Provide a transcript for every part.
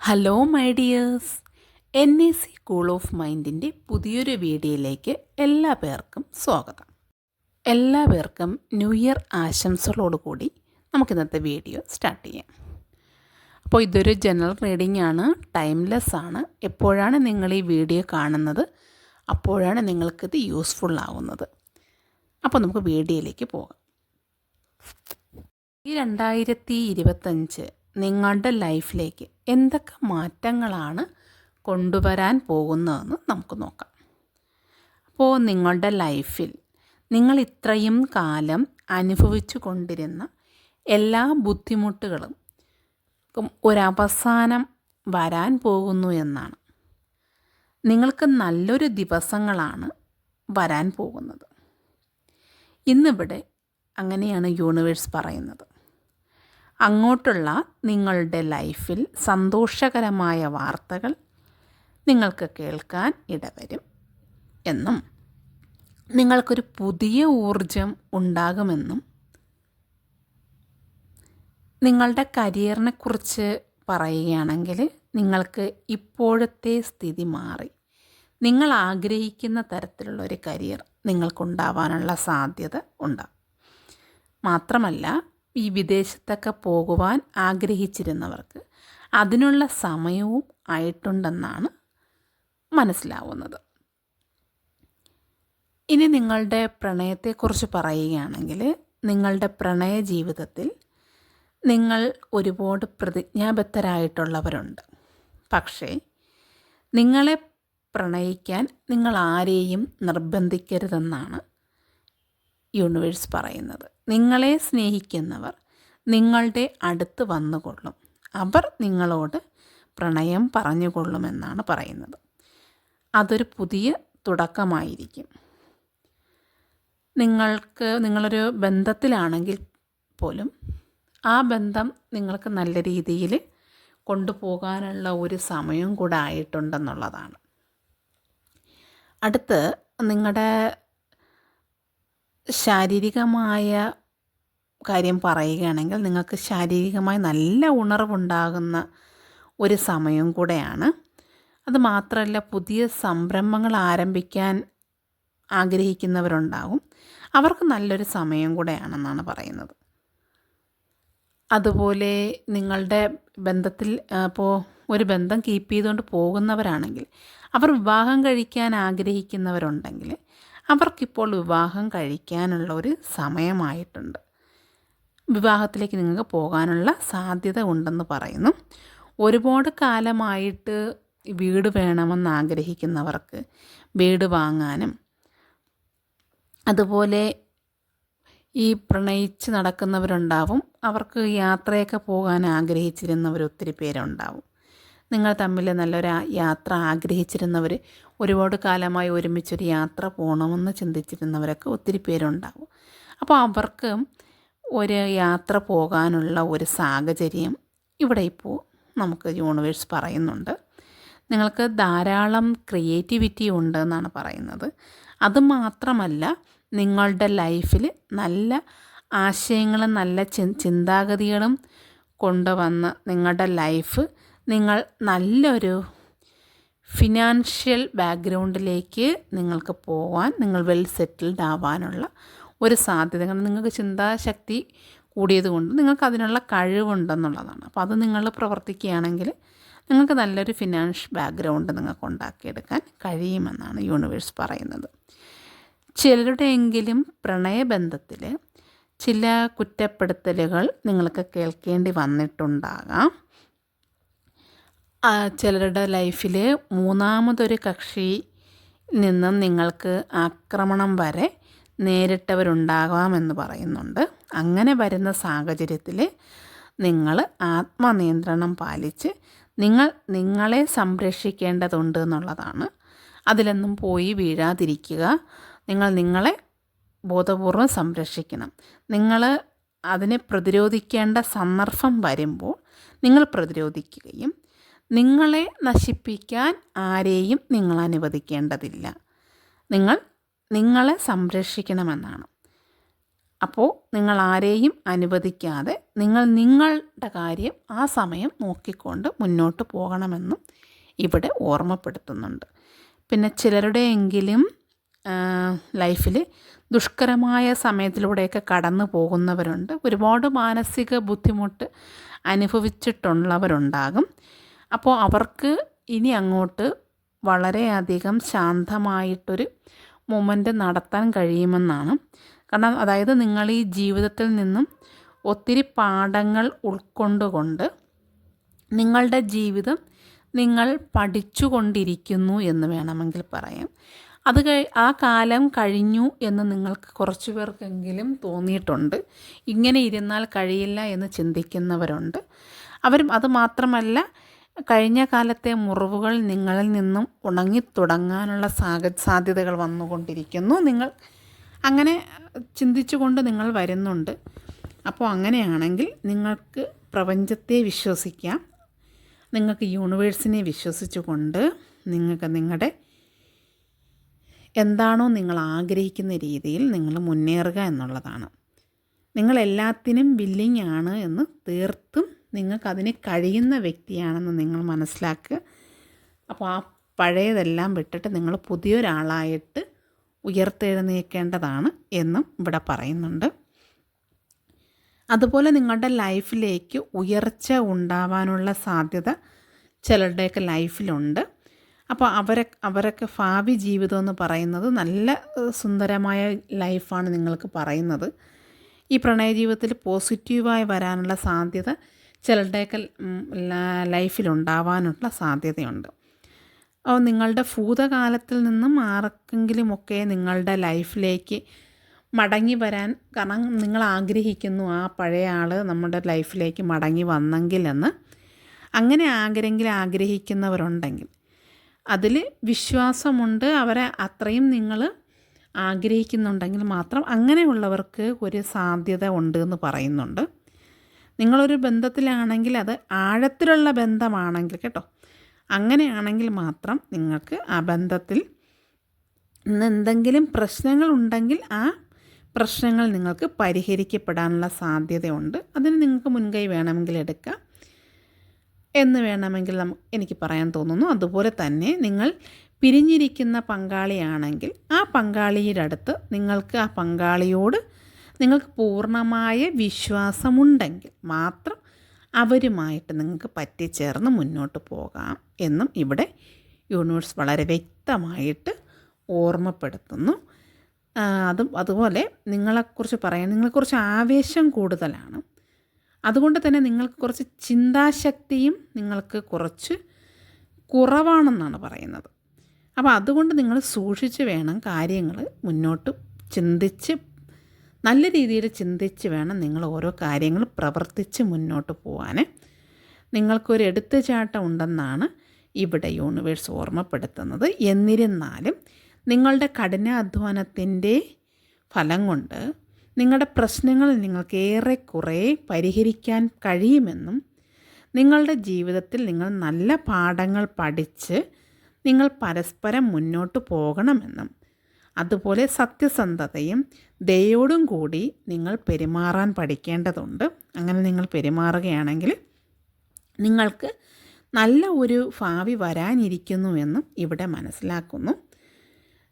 Hello my dears N A C cool of മൈൻഡിന്റെ പുതിയൊരു വീഡിയോയിലേക്ക് എല്ലാ പേർക്കും സ്വാഗതം എല്ലാ പേർക്കും ന്യൂ ഇയർ ആശംസകളോടുകൂടി നമുക്കിന്നത്തെ വീഡിയോ സ്റ്റാർട്ട് ചെയ്യാം. അപ്പോൾ ഇതൊരു ജനറൽ റീഡിംഗ് ആണ് ടൈംലെസ് ആണ്. എപ്പോഴാണ് നിങ്ങൾ ഈ വീഡിയോ കാണുന്നത്? അപ്പോഴാണ് നിങ്ങൾക്കിത് യൂസ്ഫുൾ ആവുന്നത്. അപ്പോൾ നമുക്ക് വീഡിയോയിലേക്ക് പോകാം. ഈ രണ്ടായിരത്തി ഇരുപത്തഞ്ച് നിങ്ങളുടെ ലൈഫിലേക്ക് എന്തൊക്കെ മാറ്റങ്ങളാണ് കൊണ്ടുവരാൻ പോകുന്നതെന്ന് നമുക്ക് നോക്കാം. അപ്പോൾ നിങ്ങളുടെ ലൈഫിൽ നിങ്ങൾ ഇത്രയും കാലം അനുഭവിച്ചു കൊണ്ടിരുന്ന എല്ലാ ബുദ്ധിമുട്ടുകളും ഒരവസാനം വരാൻ പോകുന്നു എന്നാണ്. നിങ്ങൾക്ക് നല്ലൊരു ദിവസങ്ങളാണ് വരാൻ പോകുന്നത്. ഇന്നിവിടെ അങ്ങനെയാണ് യൂണിവേഴ്സ് പറയുന്നത്. അങ്ങോട്ടുള്ള നിങ്ങളുടെ ലൈഫിൽ സന്തോഷകരമായ വാർത്തകൾ നിങ്ങൾക്ക് കേൾക്കാൻ ഇടവരും എന്നും നിങ്ങൾക്കൊരു പുതിയ ഊർജം ഉണ്ടാകുമെന്നും നിങ്ങളുടെ കരിയറിനെക്കുറിച്ച് പറയുകയാണെങ്കിൽ നിങ്ങൾക്ക് ഇപ്പോഴത്തെ സ്ഥിതി മാറി. നിങ്ങൾ ആഗ്രഹിക്കുന്ന തരത്തിലുള്ള ഒരു കരിയർ നിങ്ങൾക്കുണ്ടാവാനുള്ള സാധ്യത ഉണ്ടാകും മാത്രമല്ല ഈ വിദേശത്തൊക്കെ പോകുവാൻ ആഗ്രഹിച്ചിരുന്നവർക്ക് അതിനുള്ള സമയവും ആയിട്ടുണ്ടെന്നാണ് മനസ്സിലാവുന്നത്. ഇനി നിങ്ങളുടെ പ്രണയത്തെക്കുറിച്ച് പറയുകയാണെങ്കിൽ നിങ്ങളുടെ പ്രണയ ജീവിതത്തിൽ നിങ്ങൾ ഒരുപാട് പ്രതിജ്ഞാബദ്ധരായിട്ടുള്ളവരുണ്ട്. പക്ഷേ നിങ്ങളെ പ്രണയിക്കാൻ നിങ്ങൾ ആരെയും നിർബന്ധിക്കരുതെന്നാണ് യൂണിവേഴ്സ് പറയുന്നത്. നിങ്ങളെ സ്നേഹിക്കുന്നവർ നിങ്ങളുടെ അടുത്ത് വന്നുകൊള്ളും. അവർ നിങ്ങളോട് പ്രണയം പറഞ്ഞുകൊള്ളുമെന്നാണ് പറയുന്നത്. അതൊരു പുതിയ തുടക്കമായിരിക്കും. നിങ്ങൾക്ക് നിങ്ങളൊരു ബന്ധത്തിലാണെങ്കിൽ പോലും ആ ബന്ധം നിങ്ങൾക്ക് നല്ല രീതിയിൽ കൊണ്ടുപോകാനുള്ള ഒരു സമയം കൂടെ ആയിട്ടുണ്ടെന്നുള്ളതാണ്. അടുത്ത് നിങ്ങളുടെ ശാരീരികമായ കാര്യം പറയുകയാണെങ്കിൽ നിങ്ങൾക്ക് ശാരീരികമായി നല്ല ഉണർവുണ്ടാകുന്ന ഒരു സമയം കൂടെയാണ്. അത് മാത്രമല്ല പുതിയ സംരംഭങ്ങൾ ആരംഭിക്കാൻ ആഗ്രഹിക്കുന്നവരുണ്ടാകും. അവർക്ക് നല്ലൊരു സമയം കൂടെയാണെന്നാണ് പറയുന്നത്. അതുപോലെ നിങ്ങളുടെ ബന്ധത്തിൽ ഇപ്പോൾ ഒരു ബന്ധം കീപ്പ് ചെയ്തുകൊണ്ട് പോകുന്നവരാണെങ്കിൽ അവർ വിവാഹം കഴിക്കാൻ ആഗ്രഹിക്കുന്നവരുണ്ടെങ്കിൽ അവർക്കിപ്പോൾ വിവാഹം കഴിക്കാനുള്ള ഒരു സമയമായിട്ടുണ്ട്. വിവാഹത്തിലേക്ക് നിങ്ങൾക്ക് പോകാനുള്ള സാധ്യത ഉണ്ടെന്ന് പറയുന്നു. ഒരുപാട് കാലമായിട്ട് വീട് വേണമെന്ന് ആഗ്രഹിക്കുന്നവർക്ക് വീട് വാങ്ങാനും അതുപോലെ ഈ പ്രണയിച്ച് നടക്കുന്നവരുണ്ടാവും. അവർക്ക് യാത്രയൊക്കെ പോകാൻ ആഗ്രഹിച്ചിരുന്നവർ ഒത്തിരി പേരുണ്ടാവും. നിങ്ങൾ തമ്മിൽ നല്ലൊരു യാത്ര ആഗ്രഹിച്ചിരുന്നവർ ഒരുപാട് കാലമായി ഒരുമിച്ചൊരു യാത്ര പോകണമെന്ന് ചിന്തിച്ചിരുന്നവരൊക്കെ ഒത്തിരി പേരുണ്ടാവും. അപ്പോൾ അവർക്ക് ഒരു യാത്ര പോകാനുള്ള ഒരു സാഹചര്യം ഇവിടെ ഇപ്പോൾ നമുക്ക് യൂണിവേഴ്സ് പറയുന്നുണ്ട്. നിങ്ങൾക്ക് ധാരാളം ക്രിയേറ്റിവിറ്റി ഉണ്ട് എന്നാണ് പറയുന്നത്. അതുമാത്രമല്ല നിങ്ങളുടെ ലൈഫിൽ നല്ല ആശയങ്ങളും നല്ല ചിന്താഗതികളും കൊണ്ടുവന്ന് നിങ്ങളുടെ ലൈഫ് നിങ്ങൾ നല്ലൊരു ഫിനാൻഷ്യൽ ബാക്ക്ഗ്രൗണ്ടിലേക്ക് നിങ്ങൾക്ക് പോകാൻ നിങ്ങൾ വെൽ സെറ്റിൽഡ് ആവാനുള്ള ഒരു സാധ്യത കാരണം നിങ്ങൾക്ക് ചിന്താശക്തി കൂടിയതുകൊണ്ട് നിങ്ങൾക്ക് അതിനുള്ള കഴിവുണ്ടെന്നുള്ളതാണ്. അപ്പോൾ അത് നിങ്ങൾ പ്രവർത്തിക്കുകയാണെങ്കിൽ നിങ്ങൾക്ക് നല്ലൊരു ഫിനാൻഷ്യൽ ബാക്ക്ഗ്രൗണ്ട് നിങ്ങൾക്ക് ഉണ്ടാക്കിയെടുക്കാൻ കഴിയുമെന്നാണ് യൂണിവേഴ്സ് പറയുന്നത്. ചിലരുടെയെങ്കിലും പ്രണയബന്ധത്തിൽ ചില കുറ്റപ്പെടുത്തലുകൾ നിങ്ങൾക്ക് കേൾക്കേണ്ടി വന്നിട്ടുണ്ടാകാം. ചിലരുടെ ലൈഫിൽ മൂന്നാമതൊരു കക്ഷി നിന്നും നിങ്ങൾക്ക് ആക്രമണം വരെ നേരിട്ടവരുണ്ടാകാമെന്ന് പറയുന്നുണ്ട്. അങ്ങനെ വരുന്ന സാഹചര്യത്തിൽ നിങ്ങൾ ആത്മനിയന്ത്രണം പാലിച്ച് നിങ്ങൾ നിങ്ങളെ സംരക്ഷിക്കേണ്ടതുണ്ട് എന്നുള്ളതാണ്. അതിലൊന്നും പോയി വീഴാതിരിക്കുക. നിങ്ങൾ നിങ്ങളെ ബോധപൂർവം സംരക്ഷിക്കണം. നിങ്ങൾ അതിനെ പ്രതിരോധിക്കേണ്ട സന്ദർഭം വരുമ്പോൾ നിങ്ങൾ പ്രതിരോധിക്കുകയും നിങ്ങളെ നശിപ്പിക്കാൻ ആരെയും നിങ്ങൾ അനുവദിക്കേണ്ടതില്ല. നിങ്ങൾ നിങ്ങളെ സംരക്ഷിക്കണമെന്നാണ്. അപ്പോൾ നിങ്ങൾ ആരെയും അനുവദിക്കാതെ നിങ്ങൾ നിങ്ങളുടെ കാര്യം ആ സമയം നോക്കിക്കൊണ്ട് മുന്നോട്ട് പോകണമെന്നും ഇവിടെ ഓർമ്മപ്പെടുത്തുന്നുണ്ട്. പിന്നെ ചിലരുടെയെങ്കിലും ലൈഫിൽ ദുഷ്കരമായ സമയത്തിലൂടെയൊക്കെ കടന്നു പോകുന്നവരുണ്ട്. ഒരുപാട് മാനസിക ബുദ്ധിമുട്ട് അനുഭവിച്ചിട്ടുള്ളവരുണ്ടാകും. അപ്പോൾ അവർക്ക് ഇനി അങ്ങോട്ട് വളരെയധികം ശാന്തമായിട്ടൊരു മൊമെന്റ് നടത്താൻ കഴിയുമെന്നാണ്. കാരണം അതായത് നിങ്ങൾ ഈ ജീവിതത്തിൽ നിന്നും ഒത്തിരി പാഠങ്ങൾ ഉൾക്കൊണ്ടുകൊണ്ട് നിങ്ങളുടെ ജീവിതം നിങ്ങൾ പഠിച്ചുകൊണ്ടിരിക്കുന്നു എന്ന് വേണമെങ്കിൽ പറയാം. അത് കഴി ആ കാലം കഴിഞ്ഞു എന്ന് നിങ്ങൾക്ക് കുറച്ച് പേർക്കെങ്കിലും തോന്നിയിട്ടുണ്ട്. ഇങ്ങനെ ഇരുന്നാൽ കഴിയില്ല എന്ന് ചിന്തിക്കുന്നവരുണ്ട്. അവരും അത് മാത്രമല്ല കഴിഞ്ഞ കാലത്തെ മുറിവുകൾ നിങ്ങളിൽ നിന്നും ഉണങ്ങിത്തുടങ്ങാനുള്ള സാഹ സാധ്യതകൾ വന്നുകൊണ്ടിരിക്കുന്നു. നിങ്ങൾ അങ്ങനെ ചിന്തിച്ചുകൊണ്ട് നിങ്ങൾ വരുന്നുണ്ട്. അപ്പോൾ അങ്ങനെയാണെങ്കിൽ നിങ്ങൾക്ക് പ്രപഞ്ചത്തെ വിശ്വസിക്കാം. നിങ്ങൾക്ക് യൂണിവേഴ്സിനെ വിശ്വസിച്ചുകൊണ്ട് നിങ്ങൾക്ക് നിങ്ങളുടെ എന്താണോ നിങ്ങൾ ആഗ്രഹിക്കുന്ന രീതിയിൽ നിങ്ങൾ മുന്നേറുക എന്നുള്ളതാണ്. നിങ്ങൾ എല്ലാത്തിനും വില്ലിങ് ആണ് എന്ന് തീർത്തും നിങ്ങൾക്കതിന് കഴിയുന്ന വ്യക്തിയാണെന്ന് നിങ്ങൾ മനസ്സിലാക്കുക. അപ്പോൾ ആ പഴയതെല്ലാം വിട്ടിട്ട് നിങ്ങൾ പുതിയൊരാളായിട്ട് ഉയർത്തെഴുന്നേക്കേണ്ടതാണ് എന്നും ഇവിടെ പറയുന്നുണ്ട്. അതുപോലെ നിങ്ങളുടെ ലൈഫിലേക്ക് ഉയർച്ച ഉണ്ടാവാനുള്ള സാധ്യത ചിലരുടെയൊക്കെ ലൈഫിലുണ്ട്. അപ്പോൾ അവരെ അവരൊക്കെ ഭാവി ജീവിതം എന്ന് പറയുന്നത് നല്ല സുന്ദരമായ ലൈഫാണ് നിങ്ങൾക്ക് പറയുന്നത്. ഈ പ്രണയ ജീവിതത്തിൽ പോസിറ്റീവായി വരാനുള്ള സാധ്യത ചിലരുടെയൊക്കെ ലൈഫിലുണ്ടാവാനുള്ള സാധ്യതയുണ്ട്. അപ്പോൾ നിങ്ങളുടെ ഭൂതകാലത്തിൽ നിന്നും ആർക്കെങ്കിലുമൊക്കെ നിങ്ങളുടെ ലൈഫിലേക്ക് മടങ്ങി വരാൻ കാരണം നിങ്ങൾ ആഗ്രഹിക്കുന്നു ആ പഴയ ആൾ നമ്മുടെ ലൈഫിലേക്ക് മടങ്ങി വന്നെങ്കിൽ എന്ന്. അങ്ങനെ ആഗ്രഹമെങ്കിൽ ആഗ്രഹിക്കുന്നവരുണ്ടെങ്കിൽ അതിൽ വിശ്വാസമുണ്ട് അവരെ അത്രയും നിങ്ങൾ ആഗ്രഹിക്കുന്നുണ്ടെങ്കിൽ മാത്രം അങ്ങനെയുള്ളവർക്ക് ഒരു സാധ്യത ഉണ്ട് എന്ന് പറയുന്നുണ്ട്. നിങ്ങളൊരു ബന്ധത്തിലാണെങ്കിൽ അത് ആഴത്തിലുള്ള ബന്ധമാണെങ്കിൽ കേട്ടോ. അങ്ങനെയാണെങ്കിൽ മാത്രം നിങ്ങൾക്ക് ആ ബന്ധത്തിൽ എന്തെങ്കിലും പ്രശ്നങ്ങൾ ഉണ്ടെങ്കിൽ ആ പ്രശ്നങ്ങൾ നിങ്ങൾക്ക് പരിഹരിക്കപ്പെടാനുള്ള സാധ്യതയുണ്ട്. അതിന് നിങ്ങൾക്ക് മുൻകൈ വേണമെങ്കിൽ എടുക്കാം. എന്ന് വേണമെങ്കിൽ നമുക്ക് എനിക്ക് പറയാൻ തോന്നുന്നു. അതുപോലെ തന്നെ നിങ്ങൾ പിരിഞ്ഞിരിക്കുന്ന പങ്കാളിയാണെങ്കിൽ ആ പങ്കാളിയുടെ അടുത്ത് നിങ്ങൾക്ക് ആ പങ്കാളിയോട് നിങ്ങൾക്ക് പൂർണമായ വിശ്വാസമുണ്ടെങ്കിൽ മാത്രം അവരുമായിട്ട് നിങ്ങൾക്ക് പറ്റിച്ചേർന്ന് മുന്നോട്ട് പോകാം എന്നും ഇവിടെ യൂണിവേഴ്സ് വളരെ വ്യക്തമായിട്ട് ഓർമ്മപ്പെടുത്തുന്നു. അതും അതുപോലെ നിങ്ങളെക്കുറിച്ച് പറയാൻ നിങ്ങളെക്കുറിച്ച് ആവേശം കൂടുതലാണ്. അതുകൊണ്ട് തന്നെ നിങ്ങൾക്ക് കുറച്ച് ചിന്താശക്തിയും നിങ്ങൾക്ക് കുറച്ച് കുറവാണെന്നാണ് പറയുന്നത്. അപ്പോൾ അതുകൊണ്ട് നിങ്ങൾ സൂക്ഷിച്ച് വേണം കാര്യങ്ങൾ മുന്നോട്ട് ചിന്തിച്ച് നല്ല രീതിയിൽ ചിന്തിച്ച് വേണം നിങ്ങൾ ഓരോ കാര്യങ്ങൾ പ്രവർത്തിച്ച് മുന്നോട്ട് പോകാൻ നിങ്ങൾക്കൊരു എടുത്തുചാട്ടം ഉണ്ടെന്നാണ് ഇവിടെ യൂണിവേഴ്സ് ഓർമ്മപ്പെടുത്തുന്നത്. എന്നിരുന്നാലും നിങ്ങളുടെ കഠിനാധ്വാനത്തിന്റെ ഫലം കൊണ്ട് നിങ്ങളുടെ പ്രശ്നങ്ങൾ നിങ്ങൾക്ക് ഏറെക്കുറെ പരിഹരിക്കാൻ കഴിയുമെന്നും നിങ്ങളുടെ ജീവിതത്തിൽ നിങ്ങൾ നല്ല പാഠങ്ങൾ പഠിച്ച് നിങ്ങൾ പരസ്പരം മുന്നോട്ട് പോകണമെന്നും അതുപോലെ സത്യസന്ധതയും ദയോടും കൂടി നിങ്ങൾ പെരുമാറാൻ പഠിക്കേണ്ടതുണ്ട്. അങ്ങനെ നിങ്ങൾ പെരുമാറുകയാണെങ്കിൽ നിങ്ങൾക്ക് നല്ല ഒരു ഭാവി വരാനിരിക്കുന്നുവെന്നും ഇവിടെ മനസ്സിലാക്കുന്നു.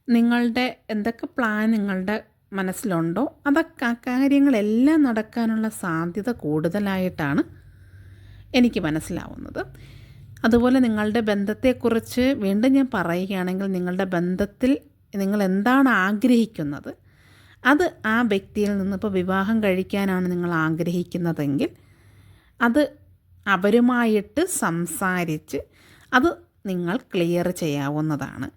നിങ്ങളുടെ എന്തൊക്കെ പ്ലാൻ നിങ്ങളുടെ മനസ്സിലുണ്ടോ? അതൊക്കെ കാര്യങ്ങളെല്ലാം നടക്കാനുള്ള സാധ്യത കൂടുതലായിട്ടാണ് എനിക്ക് മനസ്സിലാവുന്നത്. അതുപോലെ നിങ്ങളുടെ ബന്ധത്തെക്കുറിച്ച് വീണ്ടും ഞാൻ പറയുകയാണെങ്കിൽ നിങ്ങളുടെ ബന്ധത്തിൽ നിങ്ങൾ എന്താണ് ആഗ്രഹിക്കുന്നത് അത് ആ വ്യക്തിയിൽ നിന്ന് ഇപ്പോൾ വിവാഹം കഴിക്കാനാണ് നിങ്ങൾ ആഗ്രഹിക്കുന്നതെങ്കിൽ അത് അവരുമായിട്ട് സംസാരിച്ച് അത് നിങ്ങൾ ക്ലിയർ ചെയ്യാവുന്നതാണ്.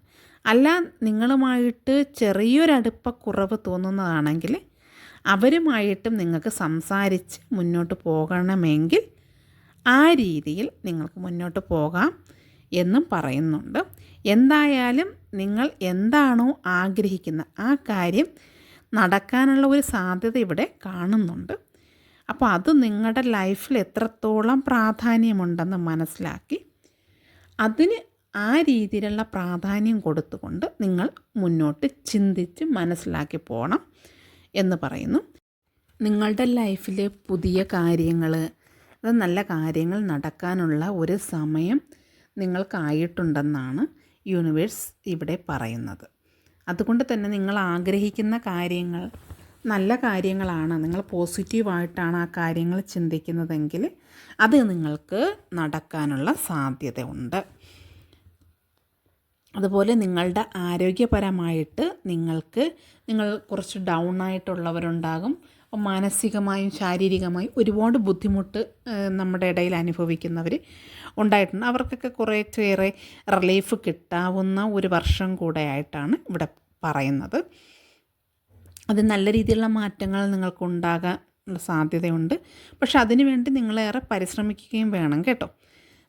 അല്ല നിങ്ങളുമായിട്ട് ചെറിയൊരടുപ്പക്കുറവ് തോന്നുന്നതാണെങ്കിൽ അവരുമായിട്ടും നിങ്ങൾക്ക് സംസാരിച്ച് മുന്നോട്ട് പോകണമെങ്കിൽ ആ രീതിയിൽ നിങ്ങൾക്ക് മുന്നോട്ട് പോകാം എന്നും പറയുന്നുണ്ട്. എന്തായാലും നിങ്ങൾ എന്താണോ ആഗ്രഹിക്കുന്ന ആ കാര്യം നടക്കാനുള്ള ഒരു സാധ്യത ഇവിടെ കാണുന്നുണ്ട്. അപ്പോൾ അത് നിങ്ങളുടെ ലൈഫിൽ എത്രത്തോളം പ്രാധാന്യമുണ്ടെന്ന് മനസ്സിലാക്കി അതിന് ആ രീതിയിലുള്ള പ്രാധാന്യം കൊടുത്തുകൊണ്ട് നിങ്ങൾ മുന്നോട്ട് ചിന്തിച്ച് മനസ്സിലാക്കി പോകണം എന്ന് പറയുന്നു. നിങ്ങളുടെ ലൈഫിലെ പുതിയ കാര്യങ്ങൾ അത് നല്ല കാര്യങ്ങൾ നടക്കാനുള്ള ഒരു സമയം നിങ്ങൾക്കായിട്ടുണ്ടെന്നാണ് യൂണിവേഴ്സ് ഇവിടെ പറയുന്നത്. അതുകൊണ്ട് തന്നെ നിങ്ങൾ ആഗ്രഹിക്കുന്ന കാര്യങ്ങൾ നല്ല കാര്യങ്ങളാണ് നിങ്ങൾ പോസിറ്റീവായിട്ടാണ് ആ കാര്യങ്ങൾ ചിന്തിക്കുന്നതെങ്കിൽ അത് നിങ്ങൾക്ക് നടക്കാനുള്ള സാധ്യതയുണ്ട്. അതുപോലെ നിങ്ങളുടെ ആരോഗ്യപരമായിട്ട് നിങ്ങൾക്ക് നിങ്ങൾ കുറച്ച് ഡൗൺ ആയിട്ടുള്ളവരുണ്ടാകും മാനസികമായും ശാരീരികമായും ഒരുപാട് ബുദ്ധിമുട്ട് നമ്മുടെ ഇടയിൽ അനുഭവിക്കുന്നവർ ഉണ്ടായിട്ടുണ്ട്. അവർക്കൊക്കെ കുറേയേറെ റിലീഫ് കിട്ടാവുന്ന ഒരു വർഷം കൂടെ ആയിട്ടാണ് ഇവിടെ പറയുന്നത്. അത് നല്ല രീതിയിലുള്ള മാറ്റങ്ങൾ നിങ്ങൾക്കുണ്ടാകാൻ സാധ്യതയുണ്ട്. പക്ഷെ അതിനുവേണ്ടി നിങ്ങളേറെ പരിശ്രമിക്കുകയും വേണം കേട്ടോ.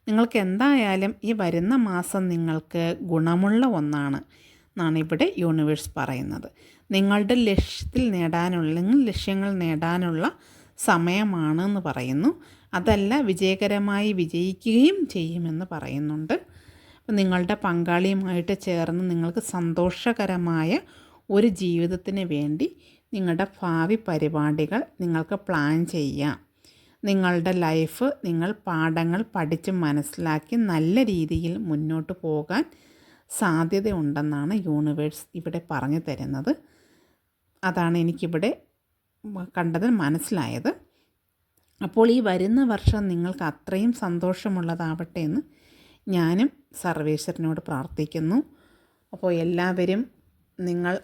നിങ്ങൾക്ക് എന്തായാലും ഈ വരുന്ന മാസം നിങ്ങൾക്ക് ഗുണമുള്ള ഒന്നാണ്. എന്നാണ് ഇവിടെ യൂണിവേഴ്സ് പറയുന്നത്. നിങ്ങളുടെ ലക്ഷ്യത്തിൽ നേടാനുള്ള അല്ലെങ്കിൽ ലക്ഷ്യങ്ങൾ നേടാനുള്ള സമയമാണ് എന്ന് പറയുന്നു. അതല്ല വിജയകരമായി വിജയിക്കുകയും ചെയ്യുമെന്ന് പറയുന്നുണ്ട്. നിങ്ങളുടെ പങ്കാളിയുമായിട്ട് ചേർന്ന് നിങ്ങൾക്ക് സന്തോഷകരമായ ഒരു ജീവിതത്തിന് വേണ്ടി നിങ്ങളുടെ ഭാവി പരിപാടികൾ നിങ്ങൾക്ക് പ്ലാൻ ചെയ്യാം. നിങ്ങളുടെ ലൈഫ് നിങ്ങൾ പാഠങ്ങൾ പഠിച്ച് മനസ്സിലാക്കി നല്ല രീതിയിൽ മുന്നോട്ട് പോകാൻ സാധ്യതയുണ്ടെന്നാണ് യൂണിവേഴ്സ് ഇവിടെ പറഞ്ഞു തരുന്നത്. അതാണ് എനിക്കിവിടെ കണ്ടതിൽ മനസ്സിലായത്. അപ്പോൾ ഈ വരുന്ന വർഷം നിങ്ങൾക്ക് അത്രയും സന്തോഷമുള്ളതാവട്ടെ എന്ന് ഞാനും സർവേശ്വരനോട് പ്രാർത്ഥിക്കുന്നു. അപ്പോൾ എല്ലാവരും നിങ്ങൾ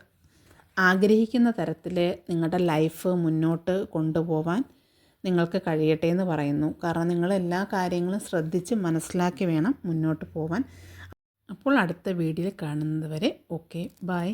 ആഗ്രഹിക്കുന്ന തരത്തിൽ നിങ്ങളുടെ ലൈഫ് മുന്നോട്ട് കൊണ്ടുപോവാൻ നിങ്ങൾക്ക് കഴിയട്ടെ എന്ന് പറയുന്നു. കാരണം നിങ്ങൾ എല്ലാ കാര്യങ്ങളും ശ്രദ്ധിച്ച് മനസ്സിലാക്കി വേണം മുന്നോട്ട് പോകാൻ അപ്പോൾ അടുത്ത വീഡിയോയിൽ കാണുന്നത് വരെ ഓക്കെ ബൈ.